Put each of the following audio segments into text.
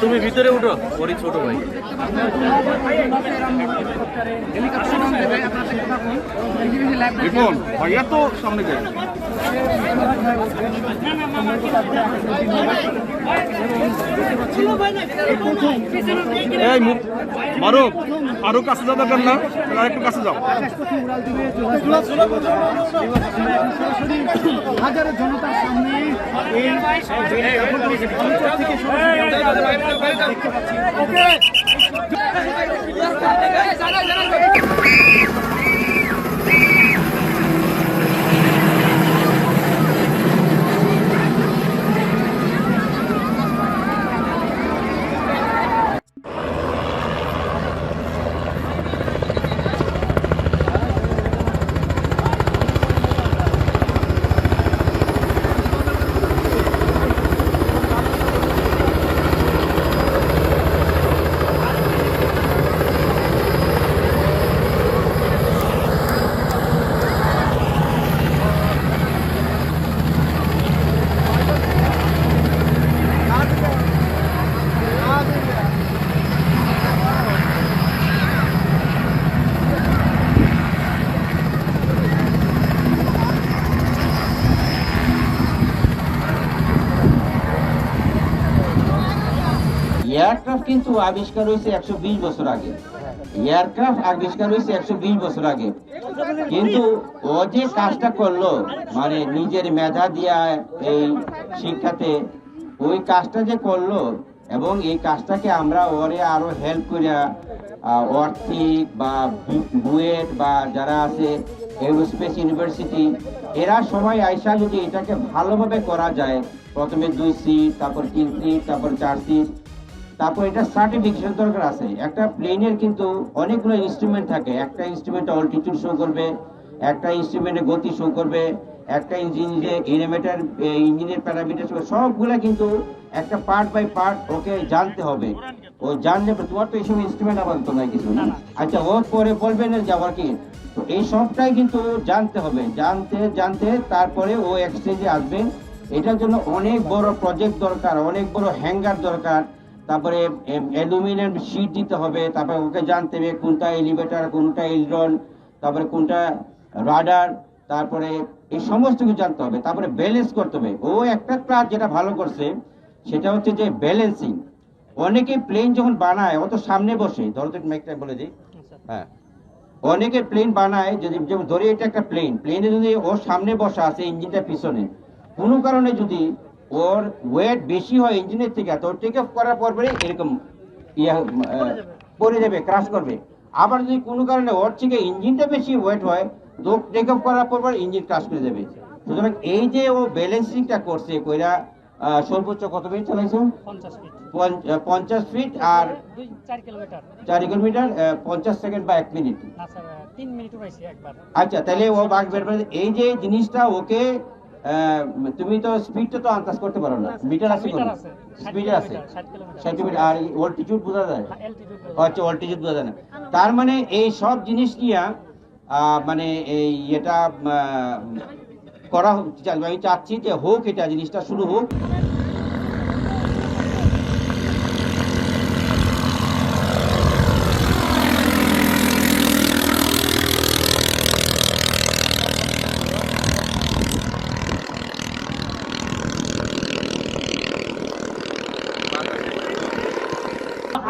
তুমি ভিতরে উঠো ওরই ছোট ভাই। ভাইয়া তো সামনে যায় এই মারো আরও কাছে যাও দরকার না আর একটু কাছে যাও হাজারো জনতার সামনে এই থেকে এয়ারক্রাফট কিন্তু আবিষ্কার হয়েছে একশো বিশ বছর আগে। এয়ারক্রাফট আবিষ্কার হয়েছে একশো বিশ বছর আগে। কিন্তু ও যে কাজটা করল মানে নিজের মেধা দিয়া এই শিক্ষাতে, ওই কাজটা যে করল এবং এই কাজটাকে আমরা ওরে আরও হেল্প করিয়া অর্থিক বা বুয়েট বা যারা আছে এরোস্পেস ইউনিভার্সিটি এরা সবাই আইসা যদি এটাকে ভালোভাবে করা যায়, প্রথমে দুই সিট তারপর তিন সিট তারপর চার সিট তারপর এটা সার্টিফিকেশন দরকার আছে। একটা প্লেনের কিন্তু অনেকগুলো ইনস্ট্রুমেন্ট থাকে। একটা ইনস্ট্রুমেন্টে অল্টিটিউড শো করবে একটা ইনস্ট্রুমেন্টে গতি শো করবে একটা ইঞ্জিন যে ইনোভেটার ইঞ্জিনের প্যারামিটার সবগুলা কিন্তু একটা পার্ট বাই পার্ট ওকে জানতে হবে। ও জানলে তোমার তো এইসব ইনস্ট্রুমেন্ট আবার তো নাই কিছু। না আচ্ছা ও পরে বলবে না যে আবার কি? তো এই সবটাই কিন্তু জানতে হবে। জানতে জানতে তারপরে ও এক্সচেঞ্জে আসবে। এটার জন্য অনেক বড় প্রজেক্ট দরকার অনেক বড় হ্যাঙ্গার দরকার। তারপরে অ্যালুমিনিয়াম শিট দিতে হবে, তারপরে ওকে জানতে হবে কোনটা এলিভেটার কোনটা এলরন তারপরে কোনটা রাডার তারপরে এই সমস্ত কিছু জানতে হবে। তারপরে ব্যালেন্স করতে হবে। ও একটা কাজ যেটা ভালো করছে, সেটা হচ্ছে যে ব্যালেন্সিং অনেকে প্লেন যখন বানায়, ও তো সামনে বসে, ধরো তো একটা বলে দিই। হ্যাঁ। অনেকে প্লেন বানায়, যদি, যেমন ধরে এটা একটা প্লেন প্লেনে যদি ওর সামনে বসা আছে ইঞ্জিনটা পিছনে। কোনো কারণে যদি ওর ওয়েট বেশি হয় ইঞ্জিনের থেকে তো টেক অফ করার পর পরে এরকম ইয়া পড়ে যাবে। ক্রাশ করবে। আবার যদি কোনো কারণে ওর থেকে ইঞ্জিনটা বেশি ওয়েট হয় তো টেক অফ করার পর পর ইঞ্জিন ক্রাশ করে যাবে সুতরাং এই যে ও ব্যালেন্সিংটা করছে কইরা সর্বোচ্চ কত মিনিট চালাইছো? পঞ্চাশ ফিট আর চার কিলোমিটার পঞ্চাশ সেকেন্ড বা এক মিনিট আচ্ছা তাহলে ও বাঘ বের এই যে জিনিসটা ওকে তুমি তো স্পিডটা তো আন্দাজ করতে পারো না। মিটার আছে কোন? স্পিড আছে? ষাট কিলোমিটার ষাট মিটার আর অল্টিটিউড বোঝা যায়? আচ্ছা অল্টিটিউড বোঝা যায়। না। তার মানে এই সব জিনিস নিয়ে আহ, মানে এই এটা করা আমি চাচ্ছি যে হোক এটা জিনিসটা শুরু হোক।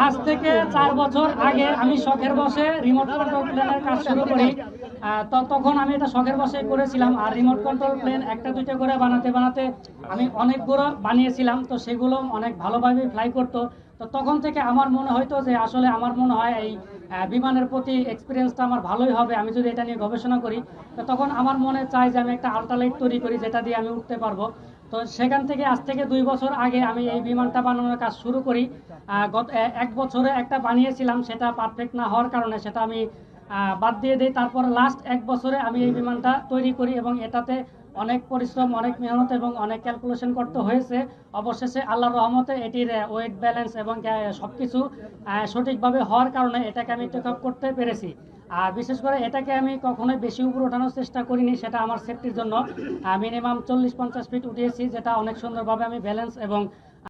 আজ থেকে চার বছর আগে আমি শখের বসে রিমোট কন্ট্রোল প্লেনের কাজ শুরু করি। তো তখন আমি এটা শখের বসে করেছিলাম। আর রিমোট কন্ট্রোল প্লেন একটা, দুইটা করে বানাতে বানাতে আমি অনেকগুলো বানিয়েছিলাম। তো সেগুলো অনেক ভালোভাবে ফ্লাই করতো। তো তখন থেকে আমার মনে হয়তো যে আসলে আমার মনে হয় এই বিমানের প্রতি এক্সপিরিয়েন্সটা আমার ভালোই হবে। আমি যদি এটা নিয়ে গবেষণা করি, তো তখন আমার মনে চায় যে আমি একটা আল্ট্রালাইট তৈরি করি, যেটা দিয়ে আমি উঠতে পারব। তো সেখান থেকে আজ থেকে দুই বছর আগে আমি এই বিমানটা বানানোর কাজ শুরু করি। গত এক বছরে একটা বানিয়েছিলাম, সেটা পারফেক্ট না হওয়ার কারণে সেটা আমি বাদ দিয়ে দিই। তারপর লাস্ট এক বছরে আমি এই বিমানটা তৈরি করি এবং এটাতে অনেক পরিশ্রম, অনেক মেহনত এবং অনেক ক্যালকুলেশন করতে হয়েছে। অবশেষে আল্লাহর রহমতে এটির ওয়েট ব্যালেন্স এবং সব কিছু সঠিকভাবে হওয়ার কারণে এটাকে আমি টেক করতে পেরেছি। আর বিশেষ করে এটাকে আমি কখনোই বেশি উপর ওঠানোর চেষ্টা করিনি, সেটা আমার সেফটির জন্য। মিনিমাম চল্লিশ পঞ্চাশ ফিট উঠিয়েছি, যেটা অনেক সুন্দরভাবে আমি ব্যালেন্স এবং